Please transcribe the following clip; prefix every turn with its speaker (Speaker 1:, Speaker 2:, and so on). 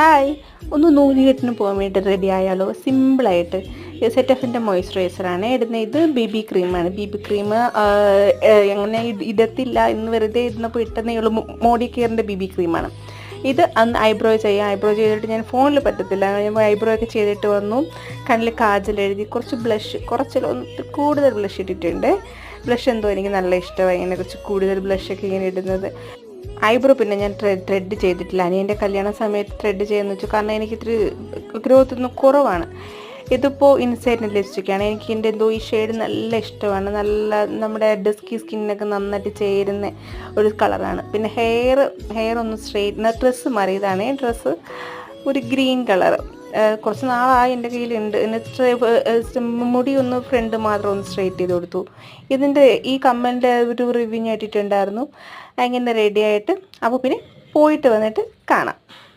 Speaker 1: Hi. ഒന്ന് നൂലുകെട്ടിന് പോകാൻ വേണ്ടി റെഡി ആയാലോ? സിമ്പിളായിട്ട് സെറ്റ് എഫിന്റെ മോയ്സ്ചറൈസറാണ് ഇടുന്ന ഇത് ബി ബി ക്രീമാണ് ബി ബി ക്രീം എങ്ങനെ ഇട- ഇടത്തില്ല എന്ന് വെറുതെ ഇരുന്നപ്പോൾ ഇട്ടെന്നേ ഉള്ളൂ. മോഡി കെയറിന്റെ ബി ബി ക്രീമാണ് ഇത് അന്ന് ഐബ്രോ ചെയ്യാം. ഐബ്രോ ചെയ്തിട്ട് ഞാൻ ഫോണിൽ പറ്റത്തില്ല. ഞാൻ ഐബ്രോ ഒക്കെ ചെയ്തിട്ട് വന്നു. കണ്ണിൽ കാജൽ എഴുതി കുറച്ച് ബ്ലഷ് കുറച്ച് കൂടുതൽ ബ്ലഷ് ഇട്ടിട്ടുണ്ട്. ബ്ലഷ് എന്തോ എനിക്ക് നല്ല ഇഷ്ടമായി ഇങ്ങനെ കുറച്ച് കൂടുതൽ ബ്ലഷൊക്കെ ഇങ്ങനെ ഇടുന്നത്. ഐബ്രോ പിന്നെ ഞാൻ ത്രെഡ് ചെയ്തിട്ടില്ല. അനിയന്റെ കല്യാണ സമയത്ത് ത്രെഡ് ചെയ്യുന്ന വെച്ചു. കാരണം എനിക്ക് ഇത്തിരി ഗ്രോത്ത് ഒന്ന് കുറവാണ്. ഇതിപ്പോൾ ഇൻസൈഡിന്റെ ലിപ്സ്റ്റിക്കാണ് എനിക്ക് ഇതിന്റെ എന്തോ ഈ ഷെയ്ഡ് നല്ല ഇഷ്ടമാണ്. നല്ല നമ്മുടെ ഡസ്കി സ്കിന്നൊക്കെ നന്നായിട്ട് ചേരുന്ന ഒരു കളറാണ് പിന്നെ ഹെയർ ഹെയർ ഒന്ന് സ്ട്രെയിറ്റ് ഡ്രസ്സ് മാറിയതാണ്. ഡ്രസ്സ് ഒരു ഗ്രീൻ കളർ കുറച്ച് നാളായി എന്റെ കയ്യിലുണ്ട്. എന്നിട്ട് മുടി ഒന്ന് ഫ്രണ്ട് മാത്രം ഒന്ന് സ്ട്രെയിറ്റ് ചെയ്ത് കൊടുത്തു. ഇതിന്റെ ഈ കമ്മലിന്റെ ഒരു റിവ്യൂ ഞാൻ ഇട്ടിട്ടുണ്ടായിരുന്നു. അങ്ങനെ റെഡി ആയിട്ട്. അപ്പോൾ പിന്നെ പോയിട്ട് വന്നിട്ട് കാണാം.